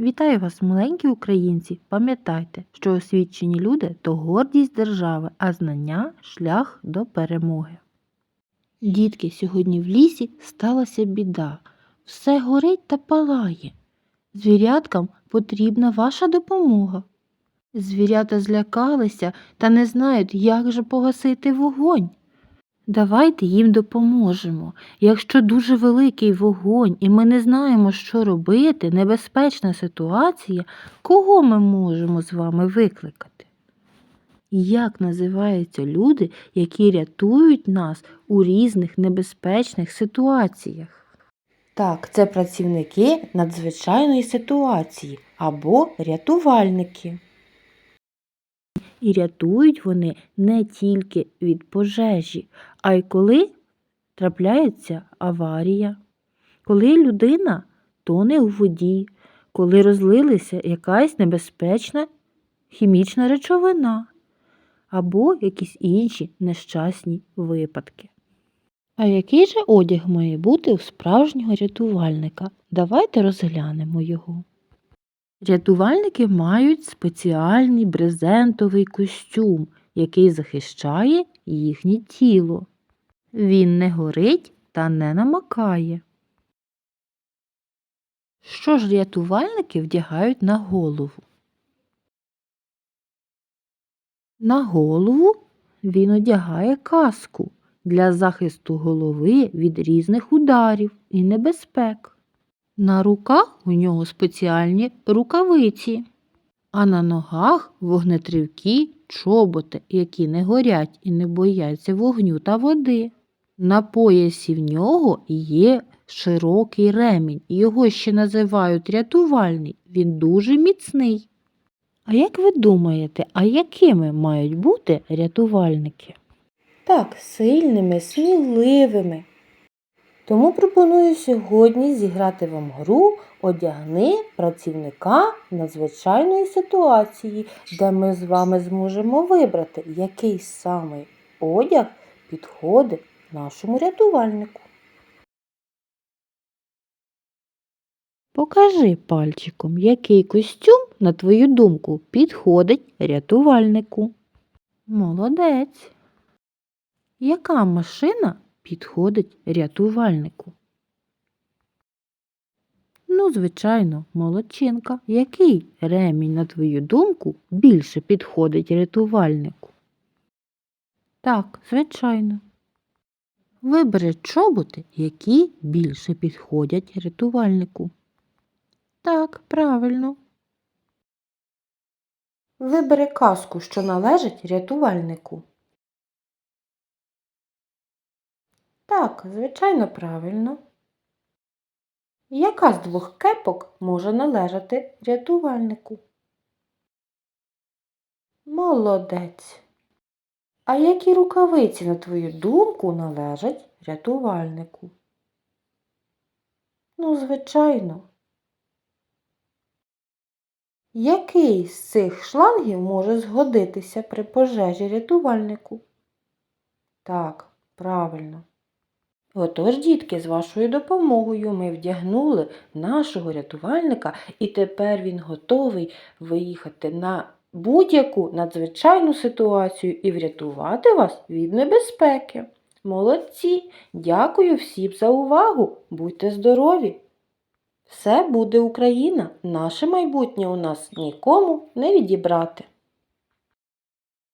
Вітаю вас, маленькі українці! Пам'ятайте, що освічені люди то гордість держави, а знання шлях до перемоги. Дітки, сьогодні в лісі сталася біда. Все горить та палає. Звіряткам потрібна ваша допомога. Звірята злякалися та не знають, як же погасити вогонь. Давайте їм допоможемо. Якщо дуже великий вогонь і ми не знаємо, що робити, небезпечна ситуація, кого ми можемо з вами викликати? Як називаються люди, які рятують нас у різних небезпечних ситуаціях? Так, це працівники надзвичайної ситуації або рятувальники. І рятують вони не тільки від пожежі, а й коли трапляється аварія, коли людина тоне у воді, коли розлилася якась небезпечна хімічна речовина або якісь інші нещасні випадки. А який же одяг має бути у справжнього рятувальника? Давайте розглянемо його. Рятувальники мають спеціальний брезентовий костюм, який захищає їхнє тіло. Він не горить та не намакає. Що ж рятувальники вдягають на голову? На голову він одягає каску для захисту голови від різних ударів і небезпек. На руках у нього спеціальні рукавиці, а на ногах вогнетривкі чоботи, які не горять і не бояться вогню та води. На поясі в нього є широкий ремінь, його ще називають рятувальний, він дуже міцний. А як ви думаєте, а якими мають бути рятувальники? Так, сильними, сміливими. Тому пропоную сьогодні зіграти вам гру Одягни працівника надзвичайної ситуації, де ми з вами зможемо вибрати, який саме одяг підходить нашому рятувальнику. Покажи пальчиком, який костюм, на твою думку, підходить рятувальнику. Молодець. Яка машина підходить рятувальнику? Ну, звичайно, молодчинка. Який ремінь, на твою думку, більше підходить рятувальнику? Так, звичайно. Вибери чоботи, які більше підходять рятувальнику. Так, правильно. Вибери каску, що належить рятувальнику. Так, звичайно, правильно. Яка з двох кепок може належати рятувальнику? Молодець. А які рукавиці, на твою думку, належать рятувальнику? Ну, звичайно. Який з цих шлангів може згодитися при пожежі рятувальнику? Так, правильно. Отож, дітки, з вашою допомогою ми вдягнули нашого рятувальника, і тепер він готовий виїхати на будь-яку надзвичайну ситуацію і врятувати вас від небезпеки. Молодці! Дякую всім за увагу! Будьте здорові! Все буде Україна! Наше майбутнє у нас нікому не відібрати.